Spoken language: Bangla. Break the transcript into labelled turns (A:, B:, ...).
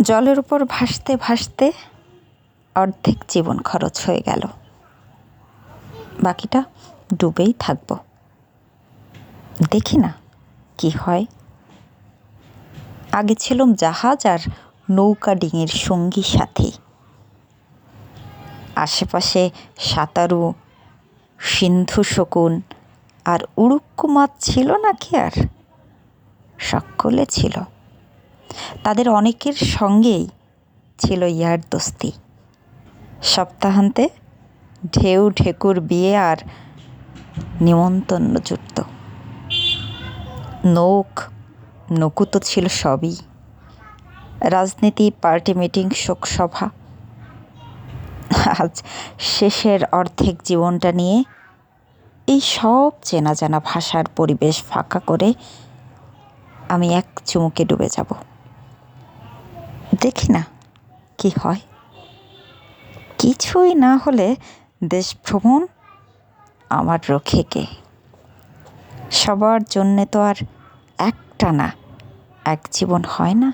A: জলের উপর ভাসতে ভাসতে অর্ধেক জীবন খরচ হয়ে গেল। বাকিটা ডুবেই থাকব। দেখি না কি হয়। আগে ছিলাম জাহাজ আর নৌকা ডিঙির সঙ্গী সাথী। আশেপাশে সাঁতারু, সিন্ধু শকুন আর উড়ুক্কু মাছ ছিল নাকি আর? সকলে ছিল। তাদের অনেকের সঙ্গেই ছিল ইয়ার দোস্তি। সপ্তাহান্তে ঢেউ ঢেকুর বিয়ে আর নিমন্তন্ন জুটত নৌক, নকু তো ছিল সবই। রাজনীতি, পার্টি মিটিং, শোকসভা। আজ শেষের অর্ধেক জীবনটা নিয়ে এই সব চেনা জানা ভাষার পরিবেশ ফাঁকা করে আমি এক চুমুকে ডুবে যাব। দেখি না। কি হয়? কিছুই না হলে দেশ ভ্রমণ আমার রক্ষে কে? সবার জন্যে তো আর একটা না, এক জীবন হয় না।